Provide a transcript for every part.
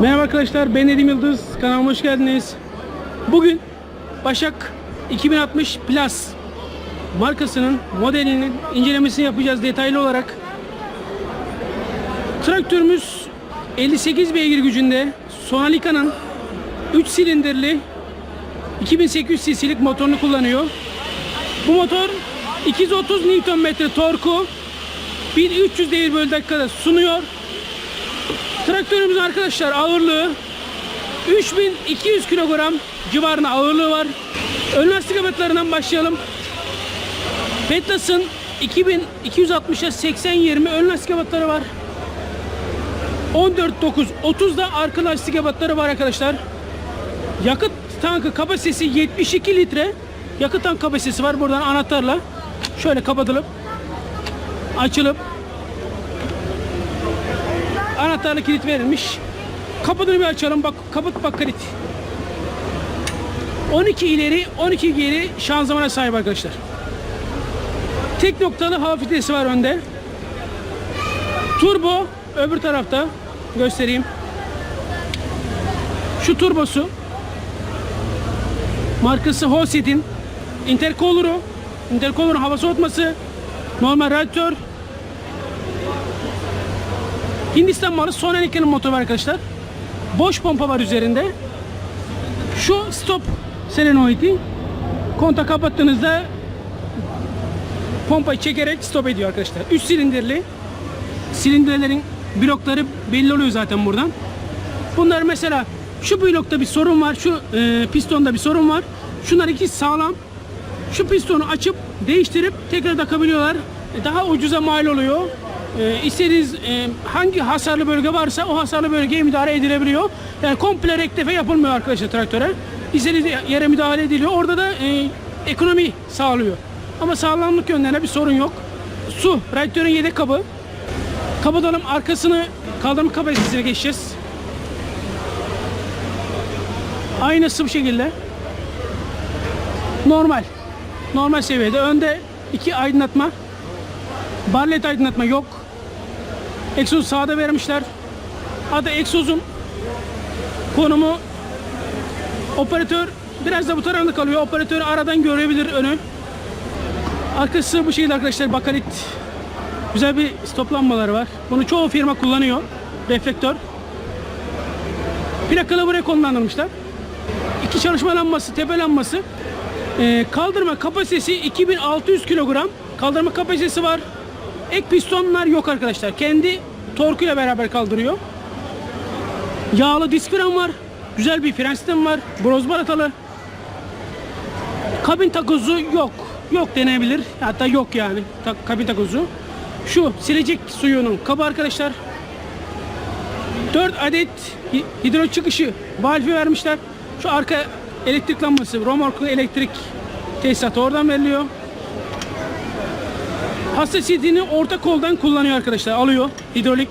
Merhaba arkadaşlar ben Nedim Yıldız kanalıma hoş geldiniz. Bugün Başak 2060 Plus markasının modelinin incelemesini yapacağız detaylı olarak. Traktörümüz 58 beygir gücünde Sonalica'nın 3 silindirli 2800 cc'lik motorunu kullanıyor. Bu motor 230 Nm torku 1300 devir bölü dakikada sunuyor. Traktörümüzün arkadaşlar ağırlığı 3200 kilogram civarında ağırlığı var. Ön lastik ebatlarından başlayalım. Petlas'ın 2260'a 80-20 ön lastik ebatları var. 14.9 30'da arka lastik ebatları var arkadaşlar. Yakıt tankı kapasitesi 72 litre. Yakıt tank kapasitesi var. Buradan anahtarla şöyle kapatılıp açılıp anahtarlı kilit verilmiş. Kapıları bir açalım. Bak kapat bak kilit. 12 ileri 12 geri şanzımana sahip arkadaşlar. Tek noktalı hava filtresi var önde. Turbo öbür tarafta göstereyim. Şu turbosu markası Hoset'in intercooler'u intercooler'ın hava soğutması normal radyatör Hindistan malı Sonalica'nın motoru var arkadaşlar. Boş pompa var üzerinde. Şu stop solenoid'i konta kapattığınızda pompayı çekerek stop ediyor arkadaşlar. 3 silindirli. Silindirlerin blokları belli oluyor zaten buradan. Bunlar mesela şu blokta bir sorun var. Şu e, pistonda bir sorun var. Şunlar ikisi sağlam. Şu pistonu açıp değiştirip tekrar takabiliyorlar. E, Daha ucuza mal oluyor. E, istediğiniz e, hangi hasarlı bölge varsa o hasarlı bölgeye müdahale edilebiliyor. Yani komple rektefe yapılmıyor arkadaşlar traktöre. İstediğiniz yere müdahale ediliyor. Orada da e, ekonomi sağlıyor. Ama sağlamlık yönlerine bir sorun yok. Su, radyatörün yedek kabı. Kapatalım arkasını kaldırma kapasitesine geçeceğiz. Aynısı bu şekilde. Normal. Normal seviyede. Önde iki aydınlatma. Barlet aydınlatma yok. Egzoz sağda vermişler. Hatta egzozun konumu operatör biraz da bu tarafta kalıyor. Operatör aradan görebilir önü. Arkası bu şekilde arkadaşlar bakalit. Güzel bir stop var. Bunu çoğu firma kullanıyor. Reflektör. Plakalı buraya konumlandırmışlar. İki çalışma lambası, tepe lambası. Ee, kaldırma kapasitesi 2600 kilogram. Kaldırma kapasitesi var. Ek pistonlar yok arkadaşlar. Kendi torkuyla beraber kaldırıyor. Yağlı disk fren var. Güzel bir fren sistemi var. Broz baratalı. Kabin takozu yok. Yok denebilir. Hatta yok yani ta- kabin takozu. Şu silecek suyunun kabı arkadaşlar. 4 adet hi- hidro çıkışı valfi vermişler. Şu arka elektrik lambası, romorklu elektrik tesisatı oradan veriliyor. Hassasiyetini orta koldan kullanıyor arkadaşlar. Alıyor hidrolik.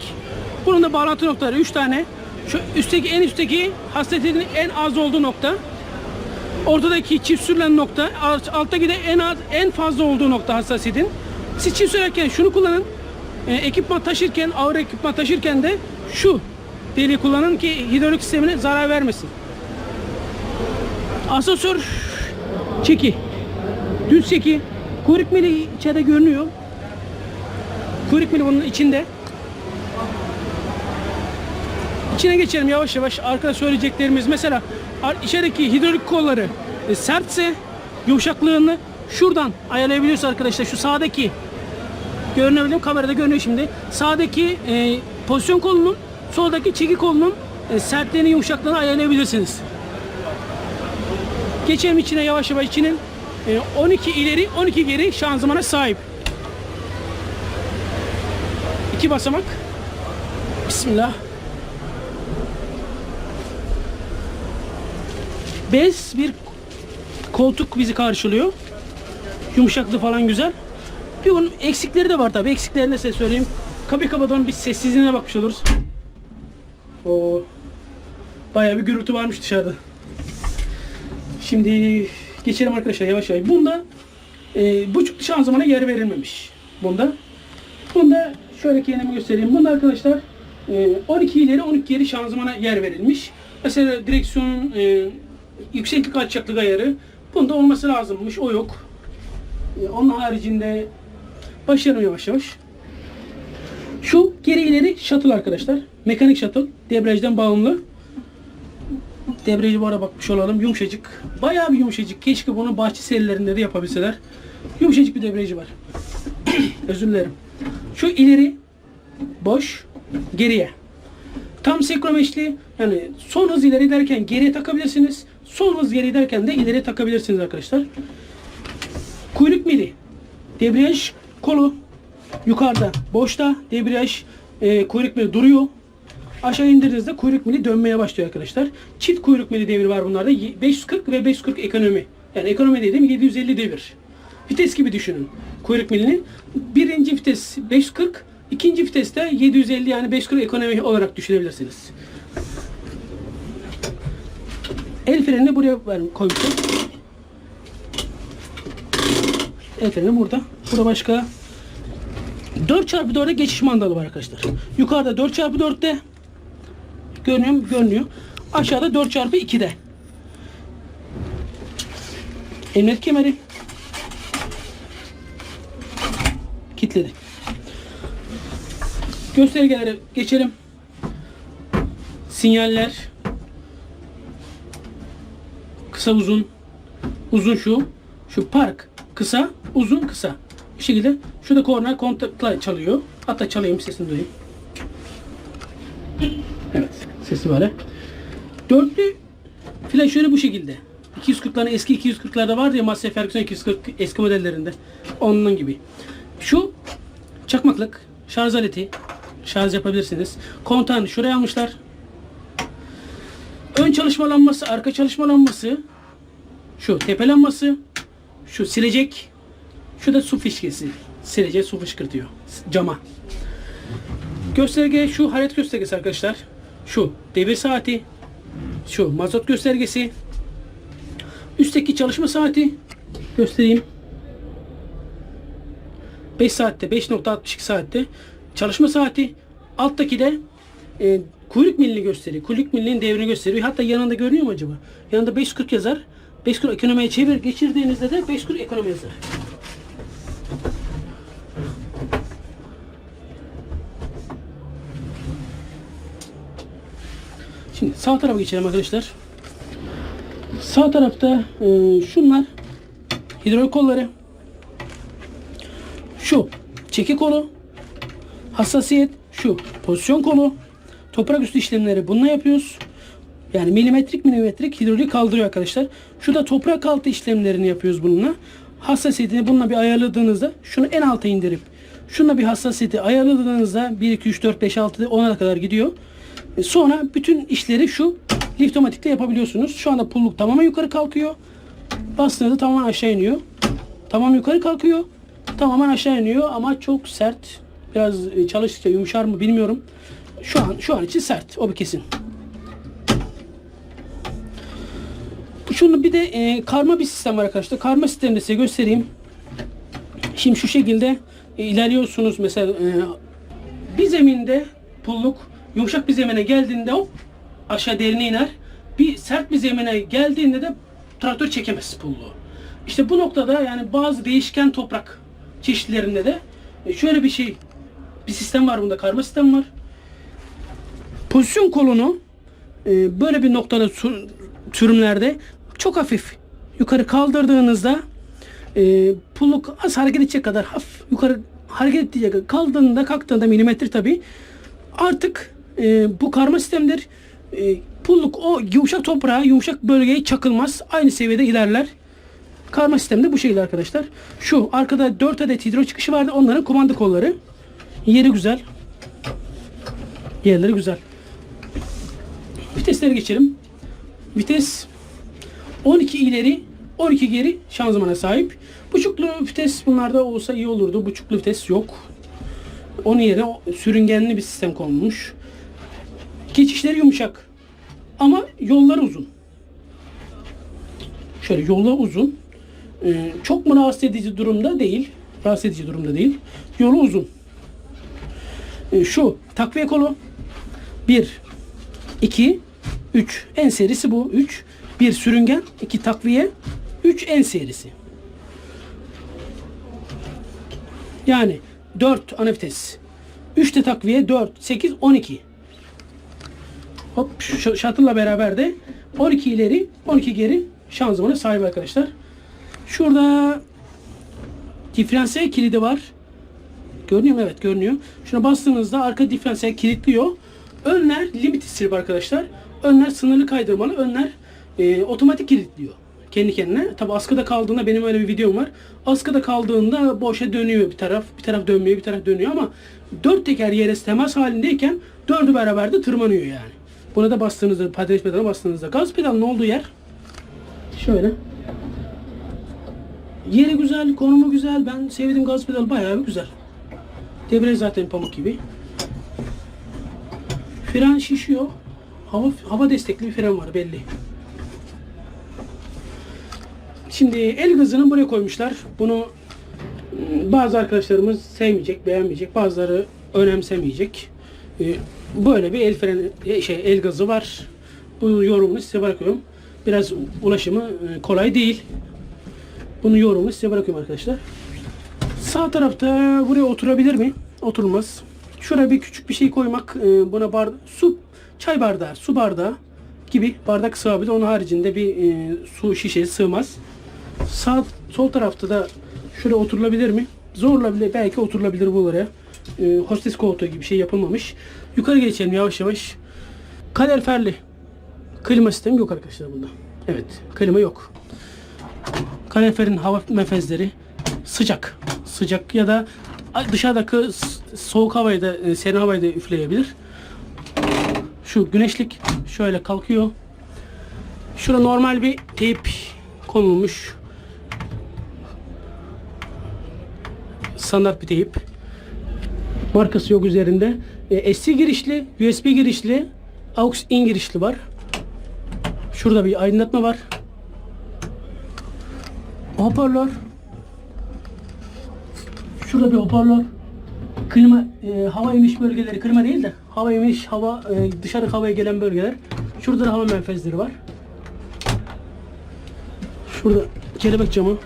Bunun da bağlantı noktaları 3 tane. Şu üstteki en üstteki hassasiyetinin en az olduğu nokta. Ortadaki çift sürülen nokta, alt- alttaki de en az en fazla olduğu nokta hassasiyetin. Siz çift sürerken şunu kullanın. E, ekipman taşırken, ağır ekipman taşırken de şu deliği kullanın ki hidrolik sistemine zarar vermesin. Asansör çeki. Düz çeki. Kuyruk mili içeride görünüyor. Kuyruk mili bunun içinde. İçine geçelim yavaş yavaş. Arkada söyleyeceklerimiz mesela içerideki hidrolik kolları e, sertse yumuşaklığını şuradan ayarlayabiliyoruz arkadaşlar. Şu sağdaki görünebiliyor kamerada görünüyor şimdi. Sağdaki e, pozisyon kolunun soldaki çeki kolunun e, sertliğini yumuşaklığını ayarlayabilirsiniz. Geçelim içine yavaş yavaş içinin e, 12 ileri 12 geri şanzımana sahip. İki basamak. Bismillah. Bez bir koltuk bizi karşılıyor. Yumuşaklığı falan güzel. Bir bunun eksikleri de var tabii. Eksiklerini de size söyleyeyim. Kapıyı kapatalım bir sessizliğine bakmış oluruz. O bayağı bir gürültü varmış dışarıda. Şimdi geçelim arkadaşlar yavaş yavaş. Bunda e, buçuk şanzımana yer verilmemiş. Bunda. Bunda şöyle kendimi göstereyim. Bunda arkadaşlar e, 12 ileri 12 geri şanzımana yer verilmiş. Mesela direksiyonun e, yükseklik alçaklık ayarı bunda olması lazımmış. O yok. E, onun haricinde başlayalım yavaş yavaş. Şu geri ileri shuttle arkadaşlar. Mekanik shuttle. Debriyajdan bağımlı. Debriyajı bu ara bakmış olalım. Yumuşacık. Bayağı bir yumuşacık. Keşke bunu bahçe serilerinde de yapabilseler. Yumuşacık bir debriyajı var. Özür dilerim. Şu ileri boş, geriye. Tam senkromeşli yani son hız ileri derken geriye takabilirsiniz. Son hız geri derken de ileri takabilirsiniz arkadaşlar. Kuyruk mili. Debriyaj kolu yukarıda boşta. Debriyaj e, kuyruk mili duruyor. Aşağı indirdiğinizde kuyruk mili dönmeye başlıyor arkadaşlar. Çift kuyruk mili devri var bunlarda. 540 ve 540 ekonomi. Yani ekonomi dediğim 750 devir. Vites gibi düşünün kuyruk milini. Birinci vites 540, ikinci viteste 750 yani 540 ekonomi olarak düşünebilirsiniz. El frenini buraya koymuşum. El freni burada. Burada başka 4x4'e geçiş mandalı var arkadaşlar. Yukarıda 4x4'te görünüyor mu? Görünüyor. Aşağıda 4x2'de. Emniyet kemeri. Kilitledi. Göstergelere geçelim. Sinyaller. Kısa uzun. Uzun şu. Şu park. Kısa. Uzun kısa. Bu şekilde. Şurada korna kontakla çalıyor. Hatta çalayım sesini duyayım. Evet. Sesi böyle. Dörtlü flaşörü bu şekilde. 240'ların eski 240'larda vardı ya Massey Ferguson 240 eski modellerinde. Onun gibi. Şu çakmaklık, şarj aleti, şarj yapabilirsiniz. Kontağını şuraya almışlar. Ön çalışma lambası, arka çalışma lambası, şu tepe lambası, şu silecek, şu da su fişkesi. Silecek su fışkırtıyor cama. Gösterge şu hareket göstergesi arkadaşlar. Şu devir saati, şu mazot göstergesi, üstteki çalışma saati göstereyim. 5 saatte 5.62 saatte çalışma saati alttaki de e, kuyruk milini gösteriyor. Kuyruk milinin devrini gösteriyor. Hatta yanında görünüyor mu acaba? Yanında 540 yazar. 540 ekonomiye çevir geçirdiğinizde de 540 ekonomi yazar. Şimdi sağ tarafa geçelim arkadaşlar. Sağ tarafta e, şunlar hidrolik kolları. Çeki kolu, hassasiyet şu pozisyon kolu, toprak üstü işlemleri bununla yapıyoruz. Yani milimetrik milimetrik hidrolik kaldırıyor arkadaşlar. Şu da toprak altı işlemlerini yapıyoruz bununla. Hassasiyetini bununla bir ayarladığınızda şunu en alta indirip şununla bir hassasiyeti ayarladığınızda 1, 2, 3, 4, 5, 6, 10'a kadar gidiyor. E, Sonra bütün işleri şu liftomatikte yapabiliyorsunuz. Şu anda pulluk tamamen yukarı kalkıyor. Bastığınızda tamamen aşağı iniyor. Tamam yukarı kalkıyor. Tamamen aşağı iniyor ama çok sert. Biraz e, çalıştıkça yumuşar mı bilmiyorum. Şu an şu an için sert. O bir kesin. Şunu bir de e, karma bir sistem var arkadaşlar. Karma sistemini de size göstereyim. Şimdi şu şekilde e, ilerliyorsunuz. Mesela e, bir zeminde pulluk yumuşak bir zemine geldiğinde hop aşağı derine iner. Bir sert bir zemine geldiğinde de traktör çekemez pulluğu. İşte bu noktada yani bazı değişken toprak çeşitlerinde de e, şöyle bir şey bir sistem var bunda karma sistem var. Pozisyon kolunu e, böyle bir noktada sür- sürümlerde çok hafif yukarı kaldırdığınızda e, pulluk az hareket edecek kadar hafif yukarı hareket edecek kadar kaldığında kalktığında milimetre tabi artık bu karma sistemdir. Pulluk o yumuşak toprağa yumuşak bölgeye çakılmaz. Aynı seviyede ilerler. Karma sistemde bu şekilde arkadaşlar. Şu arkada 4 adet hidro çıkışı vardı. Onların kumanda kolları. Yeri güzel. Yerleri güzel. Vitesleri geçelim. Vites 12 ileri 12 geri şanzımana sahip. Buçuklu vites bunlarda olsa iyi olurdu. Buçuklu vites yok. Onun yerine sürüngenli bir sistem konulmuş. Geçişleri yumuşak. Ama yolları uzun. Şöyle yolu uzun. Ee, çok mu rahatsız edici durumda değil. Rahatsız edici durumda değil. Yolu uzun. Ee, şu takviye kolu 1, 2, 3. En serisi bu. 3. 1 sürüngen, 2 takviye, 3 en serisi. Yani 4 ana vites. 3 de takviye 4, 8, 12. Hop shuttle'la beraber de 12 ileri, 12 geri şanzımana sahip arkadaşlar. Şurada diferansiyel kilidi var. Görünüyor mu? Evet görünüyor. Şuna bastığınızda arka diferansiyel kilitliyor. Önler limited strip arkadaşlar. Önler sınırlı kaydırmalı. Önler e, otomatik kilitliyor. Kendi kendine. Tabi askıda kaldığında benim öyle bir videom var. Askıda kaldığında boşa dönüyor bir taraf. Bir taraf dönmüyor bir taraf dönüyor ama dört teker yere temas halindeyken dördü beraber de tırmanıyor yani. Buna da bastığınızda patates pedalına bastığınızda gaz pedalının olduğu yer şöyle Yeri güzel, konumu güzel. Ben sevdim gaz pedalı bayağı bir güzel. Debriyaj zaten pamuk gibi. Fren şişiyor. Hava hava destekli bir fren var belli. Şimdi el gazını buraya koymuşlar. Bunu ım, bazı arkadaşlarımız sevmeyecek, beğenmeyecek. Bazıları önemsemeyecek. Ee, Böyle bir el freni, e, şey el gazı var. Bu yorumunu size bırakıyorum. Biraz ulaşımı e, kolay değil. Bunun yorumunu size bırakıyorum arkadaşlar. Sağ tarafta buraya oturabilir mi? Oturmaz. Şuraya bir küçük bir şey koymak, e, buna bar, su, çay bardağı, su bardağı gibi bardak sığabilir. Onun haricinde bir e, su şişesi sığmaz. Sağ, sol tarafta da şuraya oturulabilir mi? Zorla bile belki oturulabilir bu oraya. E, hostes koltuğu gibi bir şey yapılmamış. Yukarı geçelim yavaş yavaş. Kaloriferli. Klima sistemi yok arkadaşlar bunda. Evet, klima yok. Kaloriferin hava menfezleri sıcak. Sıcak ya da dışarıdaki soğuk havayı da e, serin havayı da üfleyebilir. Şu güneşlik şöyle kalkıyor. Şurada normal bir teyp konulmuş. Standart bir teyp. Markası yok üzerinde. E, SC girişli, USB girişli, AUX in girişli var. Şurada bir aydınlatma var. Hoparlör. Şurada bir hoparlör. Klima, e, hava emiş bölgeleri, klima değil de hava emiş, hava e, dışarı havaya gelen bölgeler. Şurada da hava menfezleri var. Şurada kelebek camı.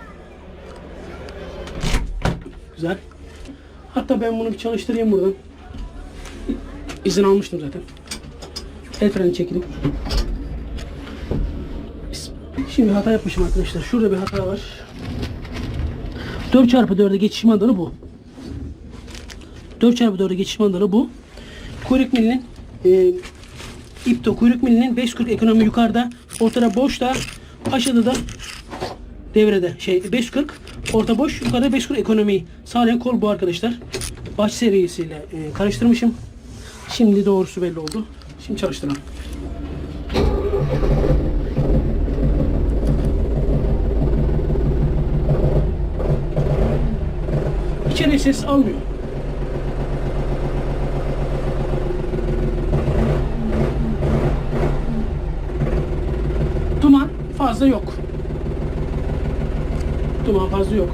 Güzel. Hatta ben bunu bir çalıştırayım buradan. İzin almıştım zaten. El freni çekelim. Şimdi hata yapmışım arkadaşlar. Şurada bir hata var. 4 çarpı 4'e geçiş mandalı bu. 4 çarpı 4'e geçiş mandalı bu. Kuyruk milinin e, ipto kuyruk milinin 540 ekonomi yukarıda. Ortada boşta. Aşağıda da devrede. Şey 540 orta boş yukarıda 540 ekonomiyi sağlayan kol bu arkadaşlar. Baş serisiyle e, karıştırmışım. Şimdi doğrusu belli oldu. Şimdi çalıştıralım. İçeri ses almıyor. Duman fazla yok. Duman fazla yok.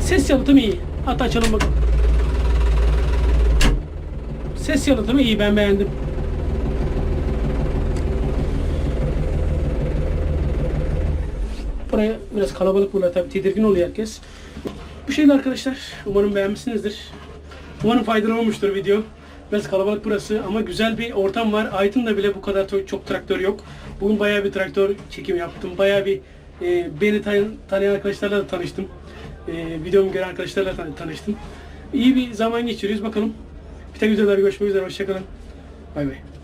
Ses yalıtımı iyi. Hatta açalım bakalım. Ses yalıtımı iyi ben beğendim. Buraya biraz kalabalık burada tabii tedirgin oluyor herkes. Bu şekilde arkadaşlar. Umarım beğenmişsinizdir. Umarım faydalı olmuştur video. Biraz kalabalık burası ama güzel bir ortam var. Aydın'da bile bu kadar çok traktör yok. Bugün bayağı bir traktör çekimi yaptım. Bayağı bir e, beni tan- tanıyan arkadaşlarla da tanıştım. E, videomu gören arkadaşlarla tan- tanıştım. İyi bir zaman geçiriyoruz bakalım. Bir tek videolarda görüşmek üzere. Hoşçakalın. Bay bay.